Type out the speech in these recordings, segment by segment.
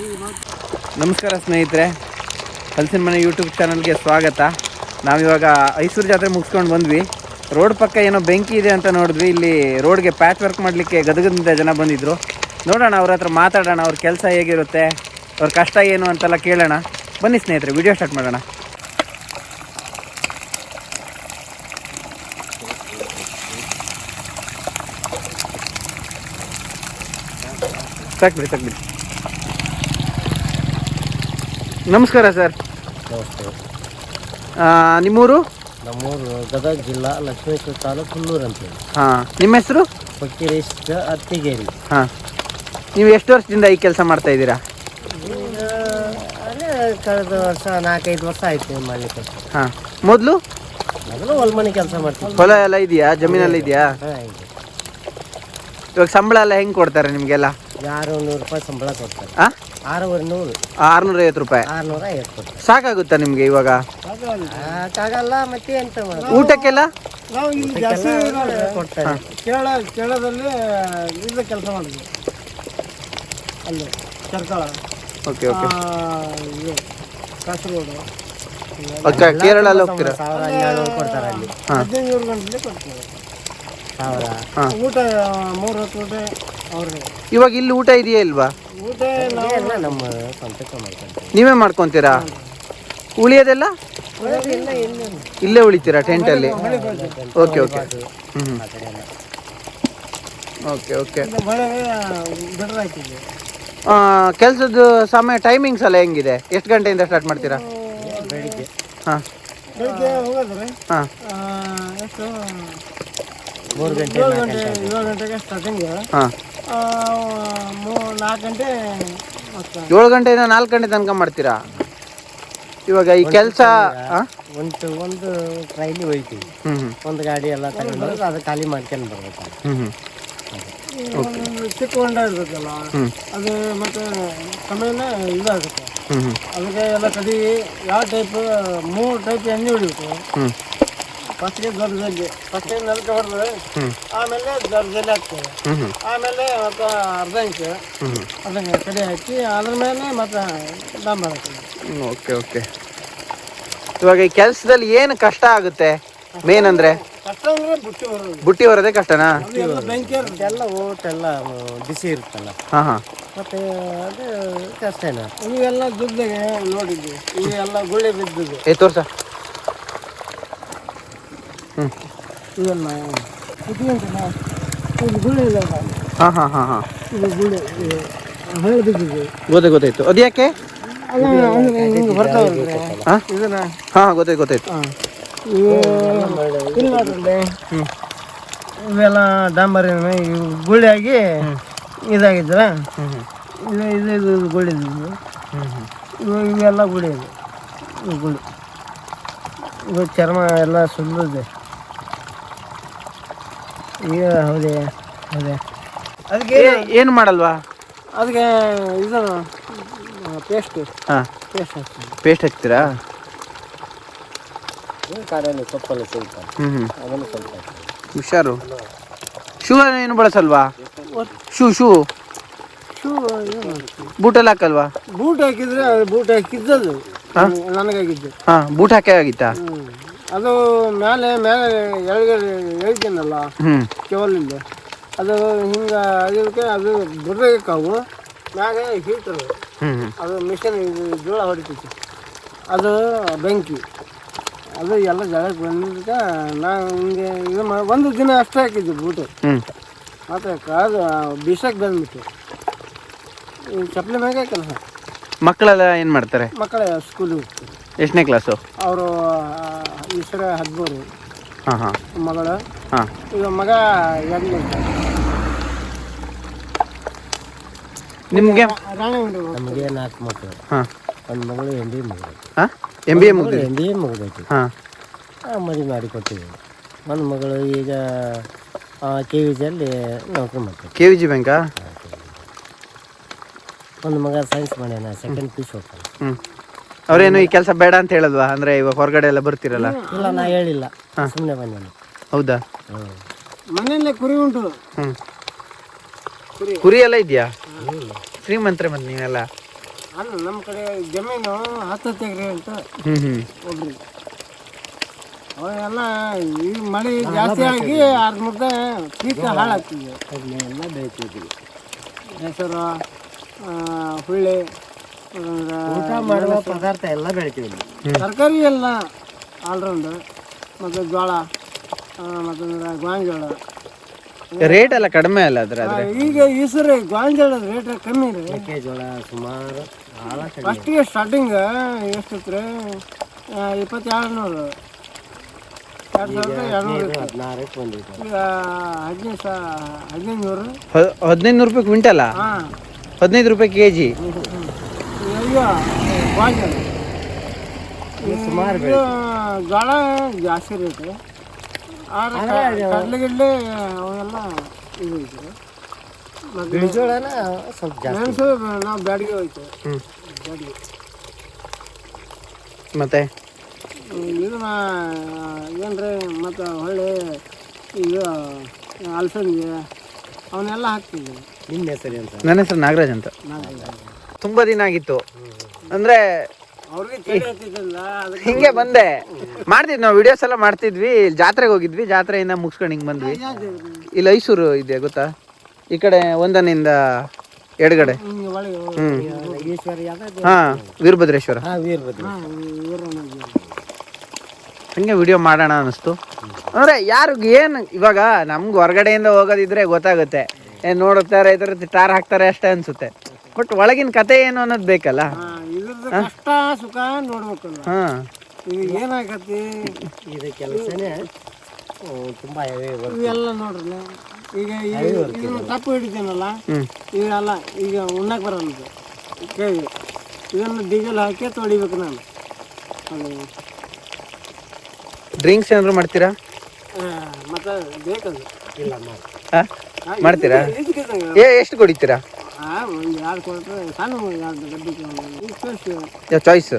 ನಮಸ್ಕಾರ ಸ್ನೇಹಿತರೆ, ಹಲಸಿನ ಮನೆ ಯೂಟ್ಯೂಬ್ ಚಾನಲ್ಗೆ ಸ್ವಾಗತ. ನಾವಿವಾಗ ಐಸೂರು ಜಾತ್ರೆ ಮುಗಿಸ್ಕೊಂಡು ಬಂದ್ವಿ. ರೋಡ್ ಪಕ್ಕ ಏನೋ ಬೆಂಕಿ ಇದೆ ಅಂತ ನೋಡಿದ್ವಿ. ಇಲ್ಲಿ ರೋಡ್ಗೆ ಪ್ಯಾಚ್ ವರ್ಕ್ ಮಾಡಲಿಕ್ಕೆ ಗದಗದಿಂದ ಜನ ಬಂದಿದ್ದರು ನೋಡೋಣ ಅವ್ರ ಹತ್ರ ಮಾತಾಡೋಣ, ಅವ್ರ ಕೆಲಸ ಹೇಗಿರುತ್ತೆ, ಅವ್ರ ಕಷ್ಟ ಏನು ಅಂತೆಲ್ಲ ಕೇಳೋಣ. ಬನ್ನಿ ಸ್ನೇಹಿತರೆ ವಿಡಿಯೋ ಸ್ಟಾರ್ಟ್ ಮಾಡೋಣ. ಸಾಕ್ಬಿಡಿ ಸಾಕ್ಬಿಡಿ ನಮಸ್ಕಾರ ಸರ್. ನಮಸ್ತೆ. ನಿಮ್ಮೂರು? ನಮ್ಮೂರು ಗದಗ ಜಿಲ್ಲಾ ಲಕ್ಷ್ಮೇಶ್ವರ ತಾಲೂಕು ಹುಲ್ಲೂರು ಅಂತೇಳಿ. ಹಾಂ ನಿಮ್ಮ ಹೆಸರು? ಫಕೀರೇಶ್ ಅತ್ತಿಗೇರಿ. ಹಾಂ. ನೀವು ಎಷ್ಟು ವರ್ಷದಿಂದ ಈ ಕೆಲಸ ಮಾಡ್ತಾ ಇದ್ದೀರಾ? ಈಗ ಅದೇ ಕಳೆದ ವರ್ಷ ನಾಲ್ಕೈದು ವರ್ಷ ಆಯ್ತು ಮಾಡಲಿಕ್ಕೆ. ಹಾಂ. ಮೊದಲು? ಮೊದಲು ಹೊಲ್ಮನೆ ಕೆಲಸ ಮಾಡ್ತೀವಿ ಹೊಲ ಎಲ್ಲ ಇದೆಯಾ? ಜಮೀನೆಲ್ಲ ಇದೆಯಾ? ಹಾಂ ಇದೆ. ಇವಾಗ ಸಂಬಳ ಎಲ್ಲ ಹೆಂಗೆ ಕೊಡ್ತಾರೆ ನಿಮಗೆಲ್ಲ? ಆರು ನೂರು ರೂಪಾಯಿ ಸಂಬಳ ಕೊಡ್ತಾರೆ. ಆರೂವರೆ ನೂರು. ಆರುನೂರೈವತ್ತು ರೂಪಾಯಿ. ಆರುನೂರ ಐವತ್ತು ಕೊಡ್ತಾರೆ. ಸಾಕಾಗುತ್ತಾ ನಿಮಗೆ ಇವಾಗ? ಮತ್ತೆ ಎಂತ ಮಾಡೋದು? ಊಟಕ್ಕೆಲ್ಲ? ನಾವು ಇಲ್ಲಿ ಜಾಸ್ತಿ ಕೊಡ್ತಾರೆ. ಕೇರಳ ಕೇರಳದಲ್ಲಿ ಇದು ಕೆಲಸ ಮಾಡಿದ್ವಿ ಅಲ್ಲಿ ಓಕೆ ಓಕೆ. ಇದು ಕಾಸರಗೋಡು. ಓಕೆ ಕೇರಳಲ್ಲಿ ಹೋಗ್ತೀರಾ? ಸಾವಿರ ಹನ್ನೆರಡು ಕೊಡ್ತಾರೆ ಅಲ್ಲಿ. ಹದಿನೈದು ಗಂಟೆಲಿ ಕೊಡ್ತೀವಿ. ಸಾವಿರ. ಊಟ ಮೂರು ಹೊತ್ತು ಊಟ. ಇವಾಗ ಇಲ್ಲಿ ಊಟ ಇದೆಯಾ ಇಲ್ವಾ? ನಮ್ಮ ನೀವೇ ಮಾಡ್ಕೊಂತೀರಾ? ಉಳಿಯೋದೆಲ್ಲ? ಇಲ್ಲ. ಉಳಿತೀರಾ ಟೆಂಟಲ್ಲಿ ಓಕೆ ಓಕೆ. ಹ್ಞೂ ಓಕೆ ಓಕೆ. ಕೆಲಸದ ಸಮಯ ಟೈಮಿಂಗ್ಸ್ ಎಲ್ಲ ಹೆಂಗಿದೆ? ಎಷ್ಟು ಗಂಟೆಯಿಂದ ಸ್ಟಾರ್ಟ್ ಮಾಡ್ತೀರಾ? ಹಾಂ. ಹಾಂ. ಮೂರು ಗಂಟೆ ಹಾಂ. ನಾಲ್ಕು ಗಂಟೆ ಏಳು ಗಂಟೆಯಿಂದ ನಾಲ್ಕು ಗಂಟೆ ತನಕ ಮಾಡ್ತೀರಾ? ಇವಾಗ ಈ ಕೆಲಸ ಒಂದು ಒಂದು ಟ್ರೈಲಿ ಹೋಯ್ತೀವಿ. ಒಂದು ಗಾಡಿ ಎಲ್ಲ ತಗೊಂಡು ಅದು ಖಾಲಿ ಮಾಡ್ಕೊಂಡು ಬರ್ಬೇಕು. ಚಿಕ್ಕ ಹೊಂಡ ಅದು ಮತ್ತೆ ಸಮಯನ ಇದಾಗುತ್ತೆ. ಅದಕ್ಕೆ ಎಲ್ಲ ಕಡಿ ಯಾವ ಟೈಪ್ ಮೂರು ಟೈಪ್ ಎಣ್ಣೆ ಹೊಡಿಬೇಕು. ಫಸ್ಟ್ಗೆ ದೊಡ್ಡದಲ್ಲಿ ಫಸ್ಟ್ಗೆ ನೆಲಕ್ಕೆ ಹೊಡೆದ್ರೆ ಹ್ಞೂ ಆಮೇಲೆ ದೊಡ್ಡದಲ್ಲಿ ಹಾಕ್ತೇವೆ. ಆಮೇಲೆ ಮತ್ತೆ ಅರ್ಧ ಇಂಚು ಅದನ್ನ ಕಡೆ ಹಾಕಿ ಅದ್ರ ಮೇಲೆ ಮತ್ತೆ ಡಾಂಬರ್ ಹಾಕ್ತೀವಿ. Okay okay. ಇವಾಗ ಈ ಕೆಲಸದಲ್ಲಿ ಏನು ಕಷ್ಟ ಆಗುತ್ತೆ? ಮೇನ್ ಅಂದರೆ? ಕಷ್ಟ ಅಂದ್ರೆ ಬುಟ್ಟಿ ಬರೋದು ಬುಟ್ಟಿ ಹೊರೋದೇ ಕಷ್ಟನಾ? ಎಲ್ಲ ಬೆಂಕಿ ಎಲ್ಲ ಓಟೆಲ್ಲ ಬಿಸಿ ಇರುತ್ತಲ್ಲ. ಹಾಂ ಹಾಂ. ಮತ್ತೆ ಅದು ಇಲ್ಲ. ಇವೆಲ್ಲ ದುಡ್ಡಿಗೆ ನೋಡಿದ್ವಿ. ಇವೆಲ್ಲ ಗುಳ್ಳೆ ಬಿದ್ದಿದ್ದು ಏ ತೋರ್ಸ. ಇಟ್ಕೊಂತಲ್ಲ ಇದು ಇಲ್ಲ ಹಾಂ ಹಾಂ ಹಾಂ ಹಾಂ. ಇದು ಗುಳ್ಳೆ ಹಳ್ಳಿ ಬಿದ್ದಿದ್ದು ಗೊತ್ತಾಯ್ತು ಗೊತ್ತಾಯ್ತು. ಅದು ಯಾಕೆ? ಹಾಂ? ಇದನ್ನ ಹಾಂ ಗೊತ್ತಾಯ್ತು ಗೊತ್ತಾಯ್ತು. ಹ್ಞೂ ಇವೆಲ್ಲ ಡಾಂಬರ್ ಇವು ಗುಳಿಯಾಗಿ ಇದಾಗಿದ್ರ ಹ್ಞೂ ಹ್ಞೂ ಇದು ಇದು ಇದು ಗುಳಿ ಇದು ಹ್ಞೂ ಹ್ಞೂ ಇವು ಇವೆಲ್ಲ ಗುಳಿ ಇದು ಇವು ಗುಳಿ ಇವಾಗ ಚರ್ಮ ಎಲ್ಲ ಸುಲಿದೆ ಈಗ ಹೌದೇ ಹೌದೇ. ಅದಕ್ಕೆ ಏನು ಮಾಡಲ್ವಾ? ಅದಕ್ಕೆ ಇದು ಪೇಸ್ಟ್ ಹಾಂ. ಪೇಸ್ಟ್ ಹಾಕ್ತೀರಾ? ಪೇಸ್ಟ್ ಹಚ್ತೀರಾ ಕಾಡಲ್ಲಿ ಸೊಪ್ಪಲ್ಲಿ ಸ್ವಲ್ಪ. ಹ್ಞೂ ಹ್ಞೂ ಅದನ್ನು ಸ್ವಲ್ಪ ಹುಷಾರು. ಶೂ ಏನು ಬಳಸಲ್ವಾ? Shoe shoe. ಶೂ ಏನು ಬೂಟಲ್ಲಿ ಹಾಕಲ್ವಾ? ಬೂಟ್ ಹಾಕಿದ್ರೆ ಬೂಟ್ ಹಾಕಿದ್ದದು ನನಗಾಗಿದ್ದು. ಹಾಂ ಬೂಟ್ ಹಾಕೇ ಆಗಿತ್ತಾ. ಅದು ಮೇಲೆ ಮೇಲೆ ಎಳಗಡೆ ಹೇಳ್ತೀನಲ್ಲ ಕೇವಲಿಂದ. ಅದು ಹಿಂಗೆ ಆಗಿದ್ದಕ್ಕೆ ಅದು ಬುರ್ರಕ್ಕಾವು ಮ್ಯಾಗ ಹೀಟರ್ ಅದು ಮಿಷನ್ ಇದು ಜೋಳ ಹೊಡಿತೈತಿ. ಅದು ಬೆಂಕಿ. ಅದು ಎಲ್ಲ ಜಾಗಕ್ಕೆ ಬಂದಿದ್ದಕ್ಕೆ ನಾವು ಹಿಂಗೆ ಇದು ಮಾ ಒಂದು ದಿನ ಅಷ್ಟೇ ಹಾಕಿದ್ವಿ ಬೂಟು. ಮತ್ತೆ ಅದು ಬೀಸಕ್ಕೆ ಬಂದ್ಬಿಟ್ಟು. ಈ ಚಪ್ಪಲಿ ಮ್ಯಾಗೆ ಕೆಲಸ. ಮಕ್ಕಳೆಲ್ಲ ಏನು ಮಾಡ್ತಾರೆ? ಮಕ್ಕಳ ಸ್ಕೂಲಿಗೆ ಹೋಗ್ತಾರೆ. ಎಷ್ಟನೇ ಕ್ಲಾಸು ಅವರು ಈ ಹದ್ಮೂರು. ಹದಿಮೂರು ಹಾಂ ಹಾಂ. ಮಗಳು. ಹಾಂ. ಈಗ ಮಗ ಎರಡನೇ. ನಿಮಗೆ? ರಾಣಿ ನಮಗೆ ನಾಲ್ಕು ಮಕ್ಕಳು. ಹಾಂ. ಒಂದು ಮಗಳು ಎಂ ಬಿ ಮುಗಿದೈತಿ. ಹಾಂ? ಎಂ ಬಿ ಎ ಮಗಳು ಎಂ ಬಿ ಎ ಮುಗಿದೈತಿ. ಹಾಂ. ಮದುವೆ ಮಾಡಿ ಕೊಟ್ಟಿದ್ದೀವಿ. ಒಂದು ಮಗಳು ಈಗ ಕೆ ವಿ ಜಿಯಲ್ಲಿ ನೌಕರಿ ಮಾಡ್ತೀವಿ ಕೆ ವಿ ಜಿ ಬ್ಯಾಂಕಾ ಒಂದು ಮಗ ಸೈನ್ಸ್ ಮಾಡ್ಯಾನ ಸೆಕೆಂಡ್ ಪೀಸ್ ಹೋಗ್ತಾನೆ ಹ್ಞೂ ಅವ್ರೇನು ಈ ಕೆಲಸ ಬೇಡ ಅಂತ ಹೇಳಲ್ವಾ? ಅಂದ್ರೆ ಇವಾಗ ಹೊರಗಡೆ ಎಲ್ಲ ಬರ್ತಿರಲ್ಲ? ಇಲ್ಲ ನಾ ಹೇಳಿಲ್ಲ. ಸುಮ್ಮನೆ ಬಂದೆ ಹೌದಾ? ಹ್ಞೂ ಮನೆಯಲ್ಲೇ ಕುರಿ ಉಂಟು. ಹ್ಞೂ ಕುರಿ. ಎಲ್ಲ ಇದೆಯಾ? ಶ್ರೀಮಂತ್ರೆ ಮತ್ತೆ ನೀವೆಲ್ಲ? ಅಲ್ಲ ನಮ್ಮ ಕಡೆ ಜಮೀನು ಹತ್ತು ಹತ್ತು ಎಕರೆ ಅಂತ ಹ್ಞೂ ಹ್ಞೂ ಒಬ್ರು. ಅವೆಲ್ಲ ಈ ಮಳೆ ಜಾಸ್ತಿ ಆಗಿ ಅರ್ಧ ಮುದ್ದೆ ಪೀಕ ಹಾಳಾಗ್ತಿದೆ. ಎಲ್ಲ ಬೆಳಿತಿದ್ವಿ ಹೆಸರು ಹುಳ್ಳಿ ಊಟ ಮಾಡುವ ಪದಾರ್ಥ ಎಲ್ಲ ಬೆಳಿತೀವಿ. ತರಕಾರಿ ಎಲ್ಲ ಆಲ್ರೌಂಡ್ ಮತ್ತು ಜೋಳ ಮತ್ತು ಗೋಂಜೋಳ. ರೇಟ್ ಎಲ್ಲ ಕಡಿಮೆ ಅಲ್ಲ ಅದ್ರ ಈಗ ಈ ಸರಿ ಗೋಂಜೋಳದ ರೇಟ್ ಕಮ್ಮಿ ರೀ ಮೆಕ್ಕೆಜೋಳ ಸುಮಾರು ಫಸ್ಟಿಗೆ ಸ್ಟಾರ್ಟಿಂಗ್ ಎಷ್ಟಿತ್ತು ರೀ ಇಪ್ಪತ್ತೆರಡು ನೂರು. ಹದಿನೈದು ನೂರು ರೂಪಾಯಿ ಕ್ವಿಂಟಲ್ಲ ಹಾಂ. ಹದಿನೈದು ರೂಪಾಯಿ ಕೆ ಜಿ? ಸುಮಾರು ಜಾಸ್ತಿ ರೇಟ್ ಆದರೆ ಕಡಲೆಗಿಡ್ಲೆ ಅವೆಲ್ಲ ಇದು ಐತೆ. ಮತ್ತು ಬಿಳಿಜೋಳನ ಸ್ವಲ್ಪ ಜಾಸ್ತಿ. ಮೆಣಸು ನಾವು ಬ್ಯಾಡಿಗೆ ಹೋಯ್ತು. ಬ್ಯಾಡಿಗೆ. ಮತ್ತೆ? ಇದನ್ನ ಏನ್ರಿ ಮತ್ತು ಹೊಳ್ಳಿ ಇದು ಅಲಸಂದಿ ಅವನ್ನೆಲ್ಲ ಹಾಕ್ತಿದ್ವಿ ನಿಮ್ಮ ಹೆಸರು ಅಂತ ನನ್ನ ಹೆಸರು ನಾಗರಾಜ್ ಅಂತ. ನಾವು ತುಂಬ ದಿನ ಆಗಿತ್ತು. ಅಂದರೆ ಹಿಂಗೆ ಬಂದೆ. ಮಾಡ್ತಿದ್ವಿ ನಾವು ವಿಡಿಯೋಸ್ ಎಲ್ಲ ಮಾಡ್ತಿದ್ವಿ. ಜಾತ್ರೆಗೆ ಹೋಗಿದ್ವಿ. ಜಾತ್ರೆಯಿಂದ ಮುಗಿಸ್ಕೊಂಡು ಹಿಂಗೆ ಬಂದ್ವಿ. ಇಲ್ಲಿ ಐಸೂರು ಇದೆ ಗೊತ್ತಾ? ಈ ಕಡೆ ಒಂದನಿಂದ ಎಡಗಡೆ. ಹ್ಮ್ ಹಾ ಹ್ಞೂ ಹಾಂ ವೀರಭದ್ರೇಶ್ವರ. ಹಾಂ ವೀರಭದ್ರ ಹಾಂ ಹಂಗೆ ವಿಡಿಯೋ ಮಾಡೋಣ ಅನಿಸ್ತು ಅಂದರೆ ಯಾರು ಏನು ಇವಾಗ ನಮ್ಗೆ ಹೊರಗಡೆಯಿಂದ ಹೋಗೋದಿದ್ರೆ ಗೊತ್ತಾಗುತ್ತೆ. ಏನು ನೋಡುತ್ತಾರೆ ಇದ್ರ ಟಾರ್ ಹಾಕ್ತಾರೆ ಅಷ್ಟೇ ಅನಿಸುತ್ತೆ. ಬಟ್ ಒಳಗಿನ ಕತೆ ಏನು ಅನ್ನೋದು ಬೇಕಲ್ಲ? ಹಾಂ ಇದ್ರದ್ದು ಕಷ್ಟ ಸುಖ ನೋಡ್ಬೇಕಲ್ಲ ಹಾಂ. ಇದು ಏನಾಗತ್ತೆ? ಇದು ಕೆಲಸನೇ ತುಂಬ ಇವೆಲ್ಲ ನೋಡ್ರಲ್ಲ ಈಗ ಇದು ತಪ್ಪು ಹಿಡಿತೀನಲ್ಲ? ಈಗ ಅಲ್ಲ ಈಗ ಉಣ್ಣಕ್ಕೆ ಬರಲ್ಲ ಇದು. ಕೇಳಿ. ಇದನ್ನು ಡೀಸೆಲ್ ಹಾಕಿ ತೊಳಿಬೇಕು ನಾನು. ಡ್ರಿಂಕ್ಸ್ ಏನಾದ್ರು ಮಾಡ್ತೀರಾ? ಮತ್ತೆ ಬೇಕಲ್ಲ ಇಲ್ಲ ಮಾಡಿ ಹಾಂ? ಆ, ಮಾಡ್ತೀರಾ? ಎಷ್ಟು ಕುಡಿತೀರಾ? ಒಂದು ಎರಡು ಕೊಟ್ಟರೆ ಸಣ್ಣ ಎರಡು ಡಬ್ಬಿ ಇಷ್ಟು ಯಾವ ಚಾಯ್ಸ್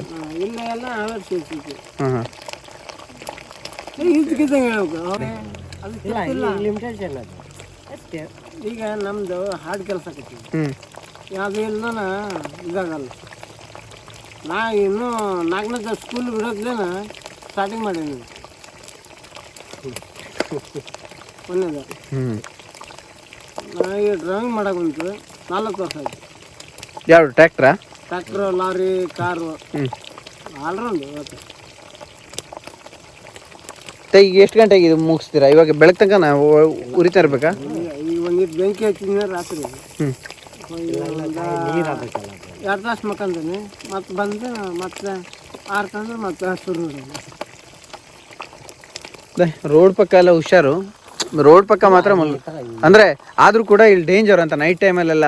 ಇಲ್ಲ ಎಲ್ಲ ಅವರ್ ಸೇರ್ಸಿತ್ತು ಹಾಂ ಹಾಂ ಇದಕ್ಕಿದ್ದಂಗೆ ಹೇಳ್ಬೇಕು. ಅವ್ರೆ ಅದು ಇಲ್ಲ ಲಿಮಿಟೇಷನ್ ಅದು. ಅಷ್ಟೇ. ಈಗ ನಮ್ಮದು ಹಾಡು ಕೆಲಸ ಆಕೈತಿ ಹ್ಞೂ ಅದು ಇಲ್ದನ ಇದಾಗಲ್ಲ. ನಾ ಇನ್ನೂ ನಾಲ್ಕನೇ ಸ್ಕೂಲ್ ಬಿಡೋದ್ಲೇನ ಸ್ಟಾರ್ಟಿಂಗ್ ಮಾಡೀನಿ. ಒಳ್ಳೇದ ಹ್ಞೂ ನಾ ಈಗ ಡ್ರಾಯಿಂಗ್ ಮಾಡಕ್ಕೆ ಬಂತು. ನಾಲ್ಕು ವರ್ಷ ಆಯ್ತು. ಯಾವ ಟ್ರ್ಯಾಕ್ಟ್ರಾ? Tractor lorry car. ಹ್ಞೂ ಆಲ್ರೌಂಡ್ ಮತ್ತೆ ಈಗ ಎಷ್ಟು ಗಂಟೆಗೆ ಇದು ಮುಗಿಸ್ತೀರಾ? ಇವಾಗ ಬೆಳಗ್ಗೆ ತನಕ ನಾವು ಉರಿತಾ ಇರಬೇಕಾ? ಈ ಒಂದಿಟ್ಟು ಬೆಂಕಿ ಹಚ್ಚಿದ ರಾತ್ರಿ. ಹ್ಞೂ ಎರಡು ತಾಸು ಮಕ್ಕಂತೀನಿ ಮತ್ತೆ ಬಂದು ಮತ್ತೆ ಆರು ತಂದ್ರೆ ಮತ್ತೆ ಶುರು. ರೋಡ್ ಪಕ್ಕ ಎಲ್ಲ ಹುಷಾರು. ರೋಡ್ ಪಕ್ಕ ಮಾತ್ರ ಮಲ್ ಅಂದ್ರೆ ಆದ್ರೂ ಕೂಡ ಇಲ್ಲಿ ಡೇಂಜರ್ ಅಂತ ನೈಟ್ ಟೈಮಲ್ಲೆಲ್ಲ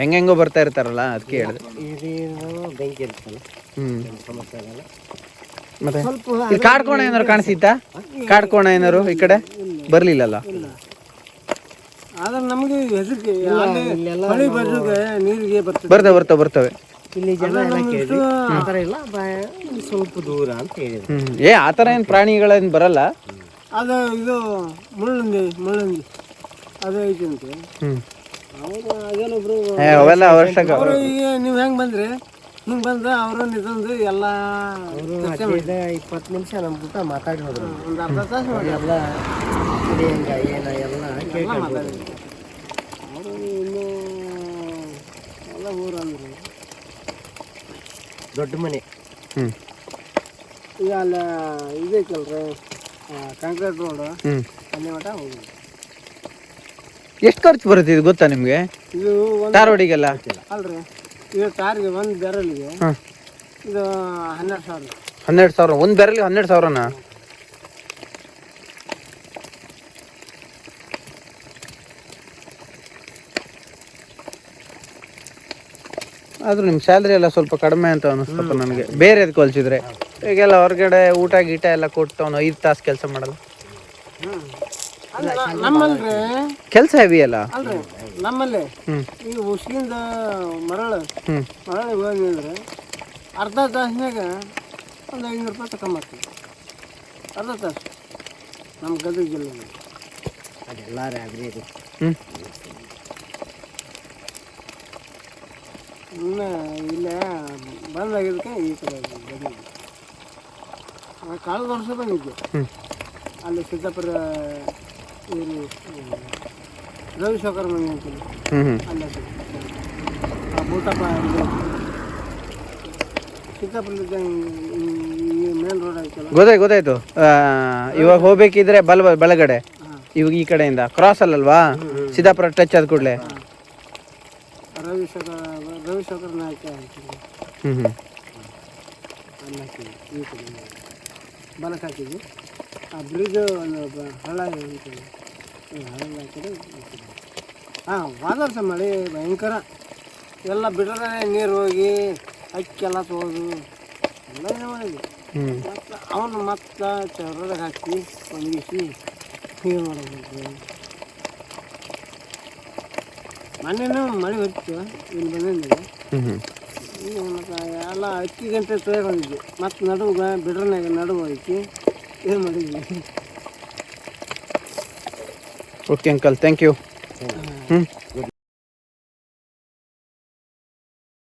ಹೆಂಗೆಂಗೋ ಬರ್ತಾ ಇರ್ತಾರಲ್ಲ ಅದಕ್ಕೆ ಹೇಳಿದೆ. ಬೆಂಕಿ ಇರುತ್ತಲ್ಲ ಹ್ಮ್. ಸಮಸ್ಯೆ ಆಗಲ್ಲ ಮತ್ತೆ? ಇಲ್ಲಿ ಕಾಡ್ಕೋಣ ಏನಾರು ಕಾಣಿಸಿತ್ತಾ? ಕಾಡ್ಕೋಣ ಏನಾರು ಈ ಕಡೆ? ಬರ್ಲಿಲ್ಲಲ್ಲ? ಆದ್ರೆ ನಮಗೆ ಮಳೆ ನೀರಿಗೆ ಬರ್ತದೆ. ಬರ್ತವೆ ಬರ್ತವೆ ಬರ್ತವೆ. ಇಲ್ಲಿ ಜನ ಎಲ್ಲ ಕೇಳಿ. ಆ ಥರ ಇಲ್ಲ ಸ್ವಲ್ಪ ದೂರ ಅಂತ ಹೇಳಿದ್ರು. ಏ ಆ ಥರ ಏನು ಪ್ರಾಣಿಗಳೇನು ಬರಲ್ಲ? ಅದು ಇದು ಮುಳ್ಳುಂದಿ ಮುಳ್ಳುಂದಿ ಅದು ಐತಂತೆ ಅವರು ಅದೇನೊಬ್ರು ಏ ಅವೆಲ್ಲ ವರ್ಷಕ್ಕೆ. ಅವರು ಈಗ ನೀವು ಹೆಂಗೆ ಬಂದ್ರಿ? ಹಿಂಗೆ ಬಂದು ಅವರು ನಿಂದು ಎಲ್ಲ ಇಪ್ಪತ್ತು ನಿಮಿಷ ನಮ್ಮ ಜೊತೆ ಮಾತಾಡಿ ಹೋದ್ರು. ಒಂದು ಅರ್ಧ ತಾಸು ಮಾಡಿ. ಎಲ್ಲ ಹೆಂಗ ಏನ ಎಲ್ಲ ಕೇಳ್ಕೊಂಡು ಅವರು ಇನ್ನೂ ಎಲ್ಲ ಊರು ಅಂದ್ರು. ದೊಡ್ಡ ಮನೆ. ಹ್ಮ್ ಈಗ ಅಲ್ಲ ಇದೈತಲ್ರಿ ಕಾಂಕ್ರೀಟ್ ರೋಡ್ ಅಲ್ಲಿ ಎಷ್ಟು ಖರ್ಚು ಬರುತ್ತೆ ಇದು ಗೊತ್ತಾ ನಿಮಗೆ? ಇದು ಒಂದು ಧಾರವಾಡಿಗೆಲ್ಲ ಅಲ್ರಿ ಇದು ಕಾರ್ಗೆ ಒಂದು ಬೆರಳಿಗೆ ಹಾಂ. ಇದು ಹನ್ನೆರಡು ಸಾವಿರ. ಹನ್ನೆರಡು ಸಾವಿರ ಒಂದು ಬೇರಲಿ ಹನ್ನೆರಡು ಸಾವಿರನಾ? ಆದ್ರೂ ನಿಮ್ಮ ಸ್ಯಾಲ್ರಿ ಎಲ್ಲ ಸ್ವಲ್ಪ ಕಡಿಮೆ ಅಂತ ಅನಿಸ್ತಪ್ಪ ನನಗೆ. ಬೇರೆ ಅದಕ್ಕೆ ಹೋಲ್ಸಿದ್ರೆ? ಈಗೆಲ್ಲ ಹೊರಗಡೆ ಊಟ ಗೀಟ ಎಲ್ಲ ಕೊಟ್ಟು ಅವನು ಐದು ತಾಸು ಕೆಲಸ ಮಾಡಲ್ಲ. ಅಲ್ಲ ನಮ್ಮಲ್ರಿ ಕೆಲಸ ಹೆವಿ ಅಲ್ಲ? ಅಲ್ರಿ ನಮ್ಮಲ್ಲಿ. ಈ ಈಗ ಉಸ್ಕಿಂದ ಮರಳು ಹ್ಮ್. ಮರಳಿಗೆ ಹೋಗಿ ಅಂದ್ರೆ ಅರ್ಧ ತಾಸಿನಾಗ ಒಂದು ಐನೂರು ರೂಪಾಯಿ ತಗೊಂಬರ್ತೀವಿ ಅರ್ಧ ತಾಸು. ನಮ್ಮ ಗದಗ ಜಿಲ್ಲೆ ಅದೆಲ್ಲ ರೀ ಇದು. ಹ್ಮ್. ಇನ್ನು ಇಲ್ಲೇ ಬಂದಾಗಿದ್ದಕ್ಕೆ ಈ ಕಡೆ ಬಂದಿದ್ದೆ. ಕಳೆದ ವರ್ಷ ಬಂದಿದ್ದೆ. ಅಲ್ಲಿ ಸಿದ್ದಾಪುರ ಇವರು ರವಿಶಂಕರ್ ಮನೆ ಅಂತ ಹ್ಞೂ ಹ್ಞೂ ಅಲ್ಲೇ ಬೂಟಪ್ಪ ಈ ಮೇನ್ ರೋಡ್ ಆಯ್ತಲ್ಲ ಗೊತ್ತಾಯ್ತು ಗೊತ್ತಾಯ್ತು. ಇವಾಗ ಹೋಗ್ಬೇಕಿದ್ರೆ ಬಲ ಬಲಗಡೆ. ಇವಾಗ ಈ ಕಡೆಯಿಂದ. ಕ್ರಾಸ್ ಅಲ್ಲಲ್ವಾ? ಸಿದ್ದಾಪುರ ಟಚ್ ಆದ ಕೂಡಲೇ. ರವಿಶಂಕರ್ ರವಿಶಂಕರ್ ನಾಯ್ಕ ಅಂತೀನಿ ಹ್ಞೂ ಹಾಕಿದ್ವಿ ಈ ಕಡೆ ಬಲಕ್ಕೆ ಹಾಕಿದ್ವಿ. ಆ ಬ್ರಿಡ್ಜ್ ಒಂದು ಬ- ಹಳ್ಳ ಅಂತೀವಿ ಹಳ್ಳ ಹಾಕಿದ್ರೆ ಹಾಂ ಹೋದ ವರ್ಷ ಮಳೆ ಭಯಂಕರ. ಎಲ್ಲ ಬಿಟ್ರೆ ನೀರು ಹೋಗಿ ಅಕ್ಕಿ ಎಲ್ಲ ತೊಗೊಳೋದು ಎಲ್ಲ ಮಾಡಿದ್ವಿ ಹ್ಞೂ ಮತ್ತು ಅವನು ಮತ್ತೆ ಚೌರದಾಗ ಹಾಕಿ ಒಣಗಿಸಿ ನೀರು ಮಾಡೋದು ಮೊನ್ನೆನೂ ಮಳೆ ಹೊತ್ತು ಇಲ್ಲಿ ಬಂದಿದ್ದೆ ಹ್ಞೂ ಹ್ಞೂ ಈಗ ಮತ್ತು ಎಲ್ಲ ಅಕ್ಕಿ ಗಂಟೆ ತೊಗೊಂಡಿದ್ವಿ ಮತ್ತು ನಡುವೆ ಬಿಡ್ರನಾಗ ನಡುವೆ ಐತಿ ಏನು ಮಾಡಿದ್ವಿ? ಓಕೆ ಅಂಕಲ್ ಥ್ಯಾಂಕ್ ಯು ಹ್ಞೂ